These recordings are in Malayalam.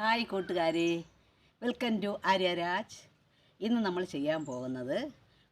ഹായ് കൂട്ടുകാരെ. Welcome to Aryaraj. ഇന്ന് നമ്മൾ ചെയ്യാൻ പോകുന്നത്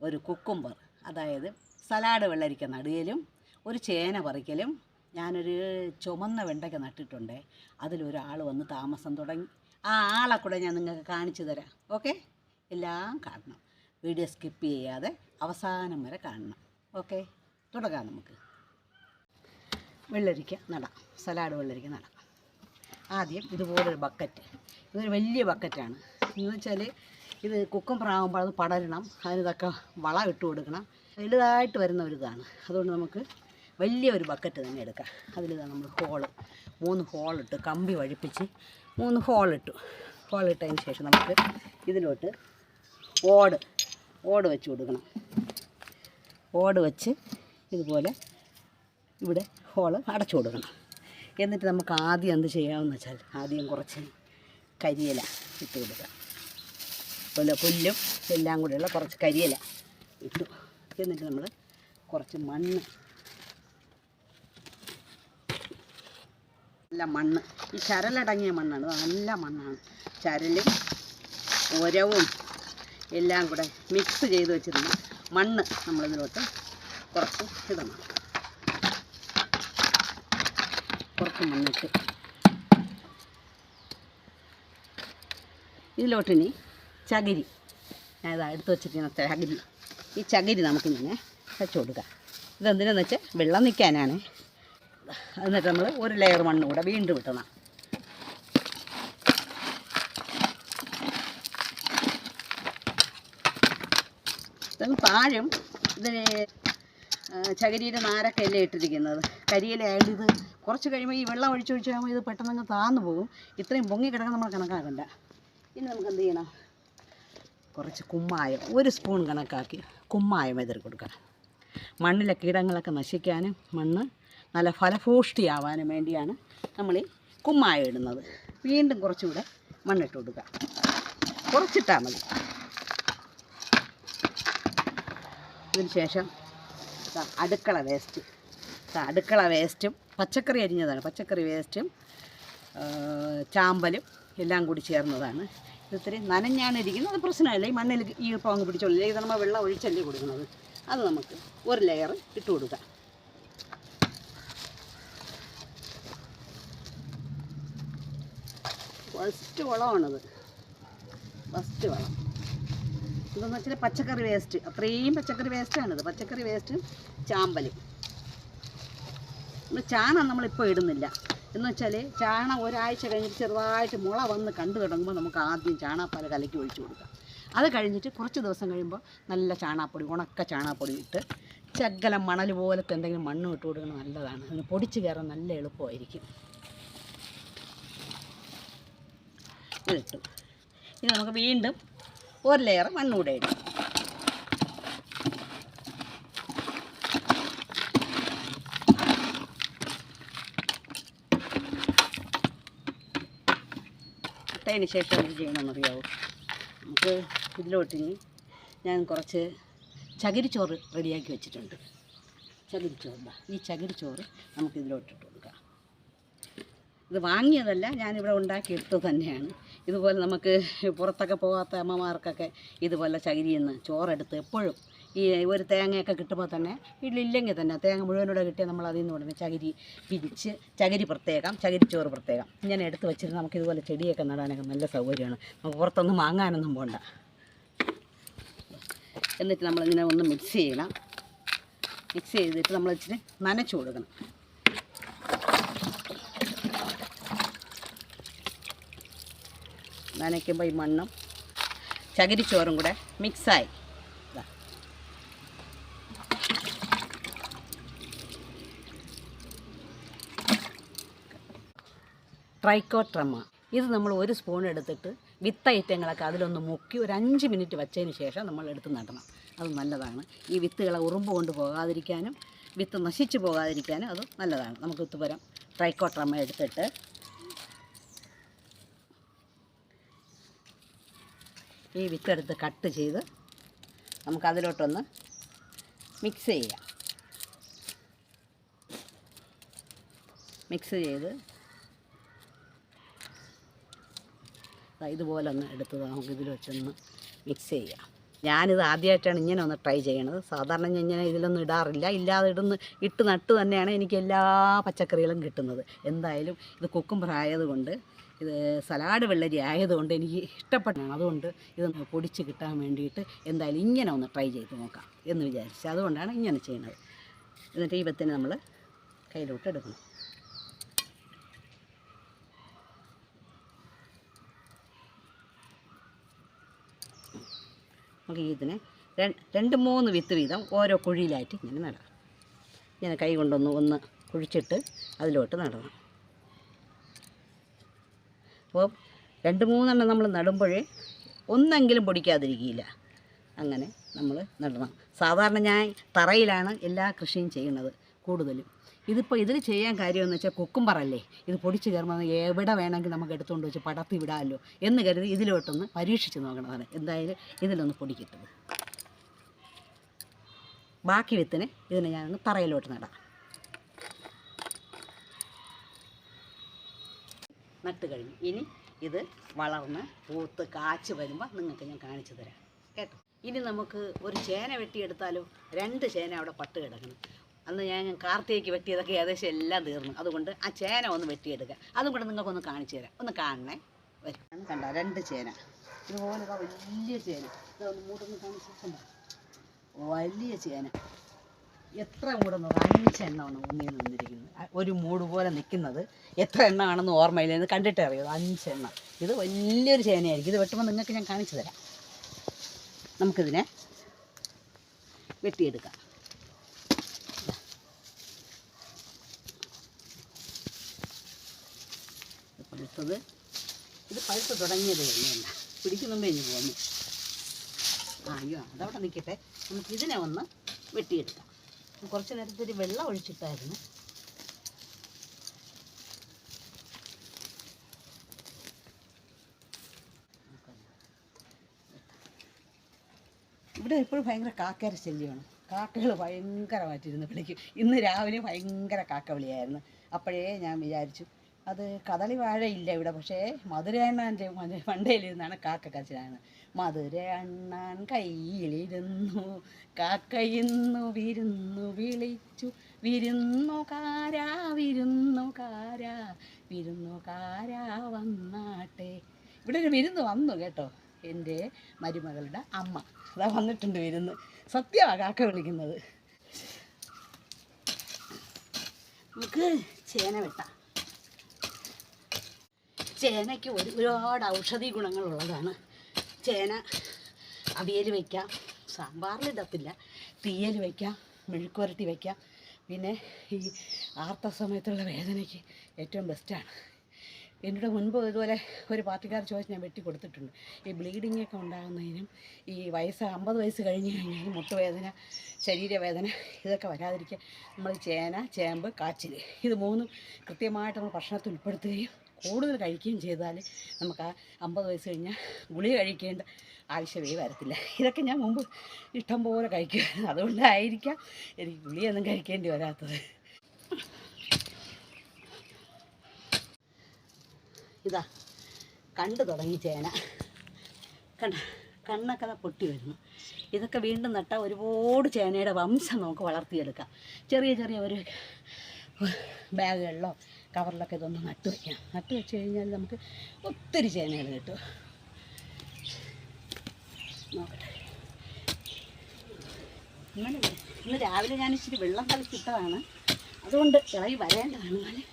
ഒരു കുക്കുംബർ അതായത് സലാഡ് വെള്ളരിക്ക നടുകയിലും ഒരു ചേന പറിക്കലും ഞാനൊരു ചുമന്ന വെണ്ടയ്ക്ക നട്ടിട്ടുണ്ട്. അതിലൊരാൾ വന്ന് താമസം തുടങ്ങി. ആ ആളെ കൂടെ ഞാൻ നിങ്ങൾക്ക് കാണിച്ചു തരാം. ഓക്കെ എല്ലാം കാണണം. വീഡിയോ സ്കിപ്പ് ചെയ്യാതെ അവസാനം വരെ കാണണം. ഓക്കെ തുടങ്ങാം നമുക്ക്. വെള്ളരിക്ക നടാം സലാഡ് വെള്ളരിക്ക നടാം. ആദ്യം ഇതുപോലൊരു ബക്കറ്റ് ഇതൊരു വലിയ ബക്കറ്റാണ് എന്ന് വെച്ചാൽ ഇത് കുക്കുംബറാകുമ്പോൾ അത് പടരണം. അതിനിതൊക്കെ വളം ഇട്ട് കൊടുക്കണം. വലുതായിട്ട് വരുന്ന ഒരു ഇതാണ്. അതുകൊണ്ട് നമുക്ക് വലിയ ഒരു ബക്കറ്റ് തന്നെ എടുക്കാം. അതിലിതാ നമ്മൾ ഹോൾ മൂന്ന് ഹോളിട്ട് കമ്പി വഴിപ്പിച്ച് മൂന്ന് ഹോളിട്ടു ഹോളിട്ടതിന് ശേഷം നമുക്ക് ഇതിലോട്ട് ഓട് ഓട് വെച്ച് കൊടുക്കണം. ഓട് വെച്ച് ഇതുപോലെ ഇവിടെ ഹോൾ അടച്ചു കൊടുക്കണം. എന്നിട്ട് നമുക്ക് ആദ്യം എന്ത് ചെയ്യാമെന്ന് വെച്ചാൽ ആദ്യം കുറച്ച് കരിയില ഇട്ട് കൊടുക്കുക പുല്ല പുല്ലും എല്ലാം കൂടെയുള്ള കുറച്ച് കരിയില ഇട്ടു. എന്നിട്ട് നമ്മൾ കുറച്ച് മണ്ണ്. നല്ല മണ്ണ്. ഈ ചരലടങ്ങിയ മണ്ണാണ്. നല്ല മണ്ണാണ്. ചരലും ഉരവും എല്ലാം കൂടെ മിക്സ് ചെയ്ത് വെച്ചിരുന്ന മണ്ണ് നമ്മളിതിലോട്ട് കുറച്ച് ഇടണം. കുറച്ച് മണ്ണിട്ട് ഇതിലോട്ടിനി ചകിരി. ഞാൻ ഇതാ എടുത്ത് വെച്ചിരിക്കുന്ന ചകിരി. ഈ ചകിരി നമുക്കിങ്ങനെ വെച്ച് കൊടുക്കാം. ഇതെന്തിനാന്ന് വെച്ചാൽ വെള്ളം നിൽക്കാനാണ് എന്നിട്ട് നമ്മൾ ഒരു ലെയർ മണ്ണ് കൂടെ വീണ്ടും ഇട്ടണം ഇതൊന്ന് പാഴും. ഇതിന് ചകിരിയുടെ നാരൊക്കെ അല്ലേ ഇട്ടിരിക്കുന്നത് കരിയിലായാലും ഇത് കുറച്ച് കഴിയുമ്പോൾ ഈ വെള്ളം ഒഴിച്ചൊഴിച്ച് കഴിയുമ്പോൾ ഇത് പെട്ടെന്ന് അങ്ങ് താന്നു പോകും. ഇത്രയും പൊങ്ങി കിടക്കാൻ നമ്മൾ കണക്കാക്കണ്ട. ഇനി നമുക്ക് എന്ത് ചെയ്യണം? കുറച്ച് കുമ്മായം ഒരു സ്പൂൺ കണക്കാക്കി കുമ്മായം എതിർ കൊടുക്കണം. മണ്ണിലെ കീടങ്ങളൊക്കെ നശിക്കാനും മണ്ണ് നല്ല ഫലഭൂഷ്ടിയാവാനും വേണ്ടിയാണ് നമ്മൾ ഈ കുമ്മായം ഇടുന്നത്. വീണ്ടും കുറച്ചുകൂടെ മണ്ണിട്ട് കൊടുക്കുക. കുറച്ചിട്ടാൽ മതി. ഇതിന് ശേഷം അടുക്കള വേസ്റ്റ് അടുക്കള വേസ്റ്റും പച്ചക്കറി അരിഞ്ഞതാണ്. പച്ചക്കറി വേസ്റ്റും ചാമ്പലും എല്ലാം കൂടി ചേർന്നതാണ്. ഇത് ഇത്തിരി നനഞ്ഞാണ് ഇരിക്കുന്നത്. അത് പ്രശ്നമല്ല. ഈ മണ്ണിൽ ഈ പാങ്ങ് പിടിച്ചോളില്ല ഇത് നമ്മൾ വെള്ളം ഒഴിച്ചല്ലേ കൊടുക്കുന്നത്. അത് നമുക്ക് ഒരു ലെയർ ഇട്ട് കൊടുക്കാം. ഫസ്റ്റ് വളമാണത് ഫസ്റ്റ് വളം. ഇതെന്ന് വെച്ചാൽ പച്ചക്കറി വേസ്റ്റ് അത്രയും പച്ചക്കറി വേസ്റ്റാണിത് പച്ചക്കറി വേസ്റ്റും ചാമ്പലും. നമ്മൾ ചാണം നമ്മളിപ്പോൾ ഇടുന്നില്ല. എന്ന് വെച്ചാൽ ചാണം ഒരാഴ്ച കഴിഞ്ഞിട്ട് ചെറുതായിട്ട് മുള വന്ന് കണ്ടു തുടങ്ങുമ്പോൾ നമുക്ക് ആദ്യം ചാണാപ്പാൽ കലക്കി ഒഴിച്ചു കൊടുക്കാം. അത് കഴിഞ്ഞിട്ട് കുറച്ച് ദിവസം കഴിയുമ്പോൾ നല്ല ചാണാപ്പൊടി ഉണക്ക ചാണാപ്പൊടി ഇട്ട് ചക്കലം മണൽ പോലത്തെ എന്തെങ്കിലും മണ്ണ് ഇട്ട് കൊടുക്കുന്നത് നല്ലതാണ്. അതിന് പൊടിച്ച് കയറാൻ നല്ല എളുപ്പമായിരിക്കും. ഇതിട്ടു ഇനി നമുക്ക് വീണ്ടും ഒരു ലെയർ മണ്ണ് കൂടെ ഇടും. ഇട്ടതിന് ശേഷം എന്ത് ചെയ്യണമെന്നറിയാവോ നമുക്ക് ഇതിലോട്ടിനി ഞാൻ കുറച്ച് ചകിരിച്ചോറ് റെഡിയാക്കി വെച്ചിട്ടുണ്ട്. ചകിരിച്ചോറ് ദാ ഈ ചകിരിച്ചോറ് നമുക്കിതിലോട്ടിട്ടു. ഇത് വാങ്ങിയതല്ല ഞാനിവിടെ ഉണ്ടാക്കിയെടുത്തത് തന്നെയാണ്. ഇതുപോലെ നമുക്ക് പുറത്തൊക്കെ പോകാത്ത അമ്മമാർക്കൊക്കെ ഇതുപോലെ ചകിരിയിൽ നിന്ന് ചോറെടുത്ത് എപ്പോഴും ഈ ഒരു തേങ്ങയൊക്കെ കിട്ടുമ്പോൾ തന്നെ വീട്ടിലില്ലെങ്കിൽ തന്നെ തേങ്ങ മുഴുവനോടെ കിട്ടിയ നമ്മൾ അതിൽ നിന്ന് ഉടനെ ചകിരി പിരിച്ച് ചകിരി പ്രത്യേകം ചകിരിച്ചോറ് പ്രത്യേകം. ഇങ്ങനെ എടുത്ത് വെച്ചിട്ട് നമുക്ക് ഇതുപോലെ ചെടിയൊക്കെ നടാനൊക്കെ നല്ല സൗകര്യമാണ്. നമുക്ക് പുറത്തൊന്നും വാങ്ങാനൊന്നും പോകണ്ട എന്നിട്ട് നമ്മളിങ്ങനെ ഒന്ന് മിക്സ് ചെയ്യണം. മിക്സ് ചെയ്തിട്ട് നമ്മൾ ഇച്ചിരി നനച്ചു കൊടുക്കണം. നനയ്ക്കുമ്പോൾ ഈ മണ്ണും ചകിരിച്ചോറും കൂടെ മിക്സായി. ട്രൈക്കോട്രമ ഇത് നമ്മൾ ഒരു സ്പൂൺ എടുത്തിട്ട് വിത്ത ഐറ്റങ്ങളൊക്കെ അതിലൊന്ന് മുക്കി ഒരു അഞ്ച് മിനിറ്റ് വെച്ചതിന് ശേഷം നമ്മൾ എടുത്ത് നടണം. അത് നല്ലതാണ്. ഈ വിത്തുകളെ ഉറുമ്പ് കൊണ്ട് പോകാതിരിക്കാനും വിത്ത് നശിച്ചു പോകാതിരിക്കാനും അത് നല്ലതാണ്. നമുക്ക് ഇത്തുപരം ട്രൈക്കോട്രമ എടുത്തിട്ട് ഈ വിത്തെടുത്ത് കട്ട് ചെയ്ത് നമുക്കതിലോട്ടൊന്ന് മിക്സ് ചെയ്യാം. മിക്സ് ചെയ്ത് ഇതുപോലെ ഒന്ന് എടുത്ത് നമുക്ക് ഇതിൽ വെച്ചൊന്ന് മിക്സ് ചെയ്യാം. ഞാനിത് ആദ്യമായിട്ടാണ് ഇങ്ങനെ ഒന്ന് ട്രൈ ചെയ്യണത്. സാധാരണ ഞാൻ ഇങ്ങനെ ഇതിലൊന്നും ഇടാറില്ല. ഇല്ലാതെ ഇടുന്ന ഇട്ട് നട്ട് തന്നെയാണ് എനിക്ക് എല്ലാ പച്ചക്കറികളും കിട്ടുന്നത്. എന്തായാലും ഇത് കുക്കും ആയതുകൊണ്ട് ഇത് സലാഡ് വെള്ളരി ആയതുകൊണ്ട് എനിക്ക് ഇഷ്ടപ്പെട്ടാണ് അതുകൊണ്ട് ഇതൊന്ന് പൊടിച്ച് കിട്ടാൻ വേണ്ടിയിട്ട് എന്തായാലും ഇങ്ങനെ ഒന്ന് ട്രൈ ചെയ്ത് നോക്കാം എന്ന് വിചാരിച്ചു അതുകൊണ്ടാണ് ഇങ്ങനെ ചെയ്യുന്നത് എന്നിട്ട് ഈ വെത്തിന് നമ്മൾ കയ്യിലോട്ട് എടുക്കണം. നമുക്ക് ഇതിനെ രണ്ട് രണ്ട് മൂന്ന് വിത്ത് വീതം ഓരോ കുഴിയിലായിട്ട് ഇങ്ങനെ നടാം. ഇങ്ങനെ കൈ കൊണ്ടൊന്ന് ഒന്ന് കുഴിച്ചിട്ട് അതിലോട്ട് നടണം. അപ്പോൾ രണ്ട് മൂന്നെണ്ണം നമ്മൾ നടുമ്പോഴേ ഒന്നെങ്കിലും പൊടിക്കാതിരിക്കില്ല അങ്ങനെ നമ്മൾ നടണം. സാധാരണ ഞാൻ തറയിലാണ് എല്ലാ കൃഷിയും ചെയ്യുന്നത് കൂടുതലും. ഇതിപ്പോൾ ഇതിൽ ചെയ്യാൻ കാര്യമെന്ന് വെച്ചാൽ കൊക്കുംപറല്ലേ ഇത് പൊടിച്ച് കയറുമ്പോൾ എവിടെ വേണമെങ്കിൽ നമുക്ക് എടുത്തുകൊണ്ട് വെച്ച് പടത്തി വിടാമല്ലോ എന്ന് കരുതി ഇതിലോട്ടൊന്ന് പരീക്ഷിച്ച് നോക്കണതാണ് എന്തായാലും ഇതിലൊന്ന് പൊടിക്കിട്ടത് ബാക്കി വിത്തിന് ഇതിനെ ഞാനൊന്ന് തറയിലോട്ട് നടാം. നട്ട് കഴിഞ്ഞു. ഇനി ഇത് വളർന്ന് പൂത്ത് കാച്ച് വരുമ്പോൾ നിങ്ങൾക്ക് ഞാൻ കാണിച്ചു തരാം. കേട്ടോ? ഇനി നമുക്ക് ഒരു ചേന വെട്ടിയെടുത്താലോ രണ്ട് ചേന അവിടെ പട്ട് കിടക്കണം. അന്ന് ഞാൻ കാർത്തികയ്ക്ക് വെട്ടിയതൊക്കെ ഏകദേശം എല്ലാം തീർന്നു. അതുകൊണ്ട് ആ ചേന ഒന്ന് വെട്ടിയെടുക്കുക അതും കൂടെ നിങ്ങൾക്കൊന്ന് കാണിച്ചു തരാം. ഒന്ന് കാണണേ. വരും. കണ്ട? രണ്ട് ചേന. ഇതുപോലെ വലിയ ചേന. ഇതൊന്ന് മൂട്ടൊന്ന് കാണിച്ചു വലിയ ചേന. എത്ര മൂടെന്ന് അഞ്ചെണ്ണമാണ് ഉണ്ണിയിൽ നിന്നിരിക്കുന്നത്. ഒരു മൂട് പോലെ നിൽക്കുന്നത്. എത്ര എണ്ണമാണെന്ന് ഓർമ്മയില്ല. കണ്ടിട്ട് അഞ്ച് അഞ്ചെണ്ണം ഇത് വലിയൊരു ചേനയായിരിക്കും. ഇത് വെട്ടുമ്പോൾ നിങ്ങൾക്ക് ഞാൻ കാണിച്ചു തരാം. നമുക്കിതിനെ വെട്ടിയെടുക്കാം. പഴുത്തത്. ഇത് പഴുത്ത് തുടങ്ങിയത് എണ്ണ പിടിക്കുന്നുമ്പേ ഇനി പോകുന്നു ആ അയ്യോ അതവിടെ നിൽക്കട്ടെ. നമുക്കിതിനെ ഒന്ന് വെട്ടിയെടുക്കാം. കുറച്ച് നേരത്തെ വെള്ളം ഒഴിച്ചിട്ടായിരുന്നു. ഇവിടെ ഇപ്പോഴും ഭയങ്കര കാക്കര ശല്യമാണ്. കാക്കകൾ ഭയങ്കരമായിട്ടിരുന്ന് വിളിക്കും. ഇന്ന് രാവിലെ ഭയങ്കര കാക്ക വിളിയായിരുന്നു. അപ്പോഴേ ഞാൻ വിചാരിച്ചു അത് കദളി വാഴ ഇല്ല ഇവിടെ പക്ഷേ മധുരയണ്ണാന്റെ മണ്ടയിലിരുന്നാണ് കാക്ക കച്ചിലാണ് മധുരയണ്ണാൻ കയ്യിലിരുന്നു കാക്കയിന്നു വിരുന്നു വിളിച്ചു. വിരുന്നു കാരാ വിരുന്നു കാരാ വിരുന്നു കാരാ വന്നാട്ടെ. ഇവിടെ ഒരു വിരുന്ന് വന്നു കേട്ടോ എന്റെ മരുമകളുടെ അമ്മ. അതാ വന്നിട്ടുണ്ട് വിരുന്ന്. സത്യമാണ് കാക്ക വിളിക്കുന്നത്. നമുക്ക് ചേന വെട്ടാം. ചേനയ്ക്ക് ഒരു ഒരുപാട് ഔഷധി ഗുണങ്ങളുള്ളതാണ്. ചേന അവിയൽ വയ്ക്കാം സാമ്പാറിൽ ഇതത്തില്ല തീയൽ വയ്ക്കാം മെഴുക്കുരട്ടി വയ്ക്കാം പിന്നെ ഈ ആർത്ത സമയത്തുള്ള വേദനയ്ക്ക് ഏറ്റവും ബെസ്റ്റാണ് എന്നോട് മുൻപ് ഇതുപോലെ ഒരു പാർട്ടിക്കാർ ചോദിച്ച് ഞാൻ വെട്ടി കൊടുത്തിട്ടുണ്ട്. ഈ ബ്ലീഡിംഗ് ഒക്കെ ഉണ്ടാകുന്നതിനും ഈ വയസ്സ് അമ്പത് വയസ്സ് കഴിഞ്ഞ് കഴിഞ്ഞാൽ മുട്ടുവേദന ശരീരവേദന ഇതൊക്കെ വരാതിരിക്കാൻ നമ്മൾ ചേന ചേമ്പ് കാച്ചിൽ ഇത് മൂന്നും കൃത്യമായിട്ട് നമ്മൾ ഭക്ഷണത്തിൽ ഉൾപ്പെടുത്തുകയും കൂടുതൽ കഴിക്കുകയും ചെയ്താൽ നമുക്ക് ആ അമ്പത് വയസ്സ് കഴിഞ്ഞാൽ ഗുളിക കഴിക്കേണ്ട ആവശ്യമേ വരത്തില്ല. ഇതൊക്കെ ഞാൻ മുമ്പ് ഇഷ്ടം പോലെ കഴിക്കുമായിരുന്നു. അതുകൊണ്ടായിരിക്കാം എനിക്ക് ഗുളിയൊന്നും കഴിക്കേണ്ടി വരാത്തത്. ഇതാ കണ്ടു തുടങ്ങി ചേന. കണ്ട കണ്ണൊക്കെ പൊട്ടി വരുന്നു. ഇതൊക്കെ വീണ്ടും നട്ടാൽ ഒരുപാട് ചേനയുടെ വംശം നമുക്ക് വളർത്തിയെടുക്കാം. ചെറിയ ചെറിയ ഒരു ബാഗുകളിലോ കവറിലൊക്കെ ഇതൊന്ന് നട്ടു വയ്ക്കാം നട്ടു വെച്ച് കഴിഞ്ഞാൽ നമുക്ക് ഒത്തിരി ചേനകൾ കിട്ടും. നോക്കട്ടെ. ഇന്നലെ ഇന്ന് രാവിലെ ഞാൻ ഇച്ചിരി വെള്ളം കളിച്ചിട്ടതാണ് അതുകൊണ്ട് ഇളകി വരേണ്ടതാണ്. എന്നാലും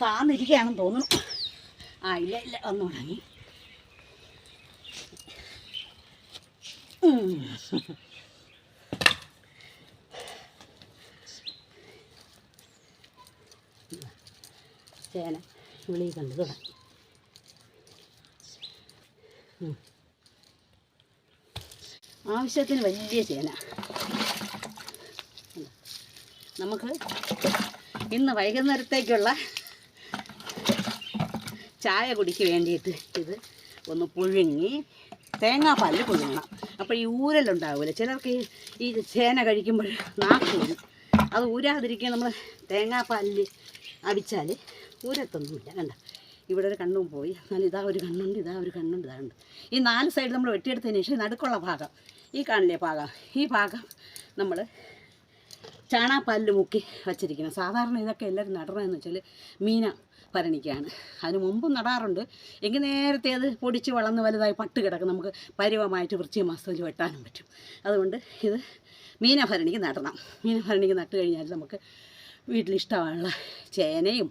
താന്നിരിക്കുകയാണെന്ന് തോന്നുന്നു. ആ ഇല്ല ഇല്ല വന്നു തുടങ്ങി ചേന വിളി കണ്ട് തുടങ്ങി. ആവശ്യത്തിന് വലിയ ചേന. നമുക്ക് ഇന്ന് വൈകുന്നേരത്തേക്കുള്ള ചായ കുടിക്ക് വേണ്ടിയിട്ട് ഇത് ഒന്ന് പുഴുങ്ങി തേങ്ങാപ്പാലിൽ പുഴുങ്ങണം. അപ്പോൾ ഈ ഊരലുണ്ടാവില്ല ചിലർക്ക് ഈ ചേന കഴിക്കുമ്പോൾ നാക്ക് വരും. അത് ഊരാതിരിക്കാൻ നമ്മൾ തേങ്ങാപ്പാലിൽ അടിച്ചാൽ ഊരത്തൊന്നുമില്ല കണ്ട? ഇവിടെ ഒരു കണ്ണും പോയി എന്നാൽ ഇതാ ഒരു കണ്ണുണ്ട് ഇതാ ഒരു കണ്ണുണ്ട് ഇതാ ഉണ്ട് ഈ നാല് സൈഡ് നമ്മൾ വെട്ടിയെടുത്തതിന് ശേഷം നടുക്കുള്ള ഭാഗം ഈ കാണില്ലേ ഭാഗം? ഈ ഭാഗം നമ്മൾ ചാണാപ്പാലിൽ മുക്കി വച്ചിരിക്കണം സാധാരണ ഇതൊക്കെ എല്ലാവരും നടണമെന്ന് വെച്ചാൽ മീന ഭരണിക്കാണ്. അതിന് മുമ്പും നടാറുണ്ട്. എങ്കിൽ നേരത്തെ അത് പൊടിച്ച് വളർന്ന് വലുതായി പട്ട് കിടക്കും. നമുക്ക് പരുവമായിട്ട് വൃശ്ചിക മാസത്തിൽ വെട്ടാനും പറ്റും. അതുകൊണ്ട് ഇത് മീനഭരണിക്ക് നടണം. മീനഭരണിക്ക് നട്ട് കഴിഞ്ഞാൽ നമുക്ക് വീട്ടിലിഷ്ടമുള്ള ചേനയും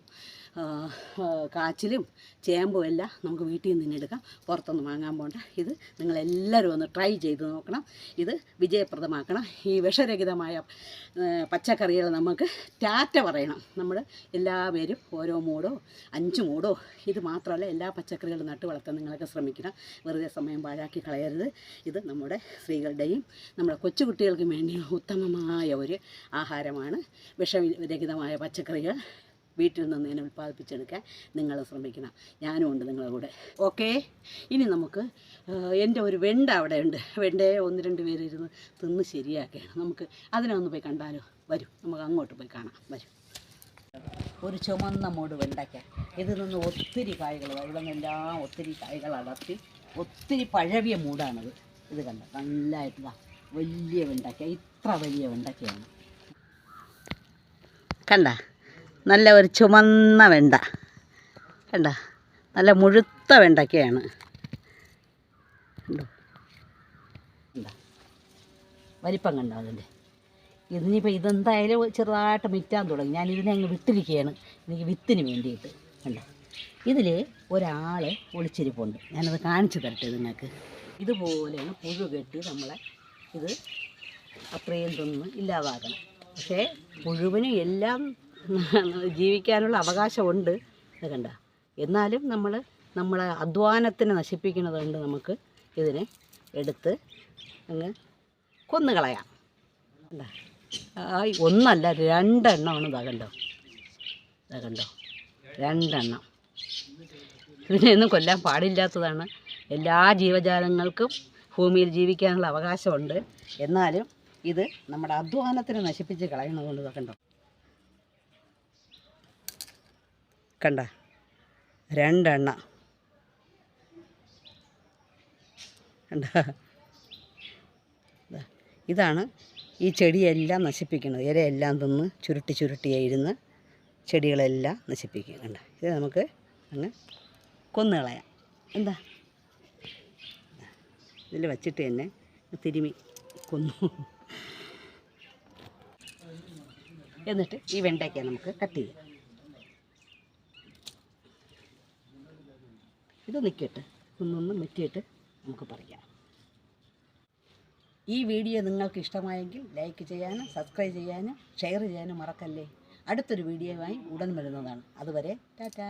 കാച്ചിലും ചേമ്പും എല്ലാം നമുക്ക് വീട്ടിൽ നിന്ന് എടുക്കാം. പുറത്തൊന്നും വാങ്ങാൻ പോകണ്ട ഇത് നിങ്ങളെല്ലാവരും ഒന്ന് ട്രൈ ചെയ്ത് നോക്കണം. ഇത് വിജയപ്രദമാക്കണം. ഈ വിഷരഹിതമായ പച്ചക്കറികൾ നമുക്ക് ടാറ്റ പറയണം. നമ്മൾ എല്ലാവരും ഓരോ മൂടോ അഞ്ച് മൂടോ ഇത് മാത്രമല്ല എല്ലാ പച്ചക്കറികളും നട്ട് വളർത്താൻ നിങ്ങളൊക്കെ ശ്രമിക്കണം. വെറുതെ സമയം പാഴാക്കി കളയരുത്. ഇത് നമ്മുടെ സ്ത്രീകളുടെയും നമ്മുടെ കൊച്ചുകുട്ടികൾക്കും വേണ്ടിയുള്ള ഉത്തമമായ ഒരു ആഹാരമാണ്. വിഷരഹിതമായ പച്ചക്കറികൾ. വീട്ടിൽ നിന്ന് തന്നെ ഉൽപ്പാദിപ്പിച്ചെടുക്കാൻ നിങ്ങൾ ശ്രമിക്കണം. ഞാനും ഉണ്ട് നിങ്ങളുടെ കൂടെ. ഓക്കെ ഇനി നമുക്ക് എന്റെ ഒരു വെണ്ട അവിടെ ഉണ്ട്. വെണ്ടയെ ഒന്ന് രണ്ട് പേര് ഇരുന്ന് തിന്ന് ശരിയാക്കുകയാണ് നമുക്ക് അതിനെ ഒന്ന് പോയി കണ്ടാലോ? വരും. നമുക്ക് അങ്ങോട്ട് പോയി കാണാം. വരും. ഒരു ചുമന്ന മൂട് വെണ്ടയ്ക്ക. ഇതിൽ നിന്ന് ഒത്തിരി കായ്കൾ ഇവിടെ നിന്നെല്ലാം ഒത്തിരി കായ്കൾ അടർത്തി ഒത്തിരി പഴവിയ മൂടാണിത്. ഇത് കണ്ട? നല്ലതായിട്ടുള്ള വലിയ വെണ്ടയ്ക്ക. ഇത്ര വലിയ വെണ്ടയ്ക്കയാണ്. കണ്ട? നല്ല ഒരു ചുമന്ന വെണ്ട. കണ്ട? നല്ല മുഴുത്ത വെണ്ടയ്ക്കയാണ് വലിപ്പം കണ്ടോ അതിന്റെ? ഇതിനിപ്പോൾ ഇതെന്തായാലും ചെറുതായിട്ട് മിറ്റാൻ തുടങ്ങി. ഞാൻ ഇതിനെ അങ്ങ് വിട്ടിരിക്കുകയാണ്. എനിക്ക് വിത്തിന് വേണ്ടിയിട്ട്. കണ്ട? ഇതിൽ ഒരാൾ ഒളിച്ചിരിപ്പുണ്ട്. ഞാനത് കാണിച്ചു തരട്ടെ നിങ്ങൾക്ക് ഇതുപോലെയാണ് പുഴു കെട്ടി നമ്മളെ ഇത് അത്രയും തിന്ന് ഇല്ലാതാക്കണം. പക്ഷേ പുഴുവിന് എല്ലാം ജീവിക്കാനുള്ള അവകാശമുണ്ട്. അത് കണ്ട? എന്നാലും നമ്മൾ നമ്മളെ അധ്വാനത്തിന് നശിപ്പിക്കുന്നത് കൊണ്ട് നമുക്ക് ഇതിനെ എടുത്ത് അങ്ങ് കൊന്നുകളയാം. ഒന്നല്ല രണ്ടെണ്ണമാണ് ഇതാകണ്ടോ കണ്ടോ? ഇതാ കണ്ടോ? രണ്ടെണ്ണം. ഇതിനെയൊന്നും കൊല്ലാൻ പാടില്ലാത്തതാണ്. എല്ലാ ജീവജാലങ്ങൾക്കും ഭൂമിയിൽ ജീവിക്കാനുള്ള അവകാശമുണ്ട്. എന്നാലും ഇത് നമ്മുടെ അധ്വാനത്തിന് നശിപ്പിച്ച് കളയണതുകൊണ്ട് ഇതാ കണ്ടോ? കണ്ട. രണ്ടെണ്ണ. കണ്ട. ഇതാണ് ഈ ചെടിയെല്ലാം നശിപ്പിക്കുന്നത്. ഇലയെല്ലാം തിന്ന് ചുരുട്ടി ചുരുട്ടി ഇരുന്ന് ചെടികളെല്ലാം നശിപ്പിക്കുക. കണ്ട. ഇത് നമുക്ക് അങ്ങ് കൊന്നുകളയാം എന്താ? ഇതിൽ വച്ചിട്ട് തന്നെ തിരുമി കൊന്നു. എന്നിട്ട് ഈ വെണ്ടയ്ക്ക നമുക്ക് കട്ട് ചെയ്യാം. ഇത് നിൽക്കട്ടെ ഒന്നൊന്ന് മെറ്റിയിട്ട് നമുക്ക് പറയാം ഈ വീഡിയോ നിങ്ങൾക്ക് ഇഷ്ടമായെങ്കിൽ ലൈക്ക് ചെയ്യാനും സബ്സ്ക്രൈബ് ചെയ്യാനും ഷെയർ ചെയ്യാനും മറക്കല്ലേ? അടുത്തൊരു വീഡിയോയുമായി ഉടൻ വരുന്നതാണ്. അതുവരെ ടാറ്റാ.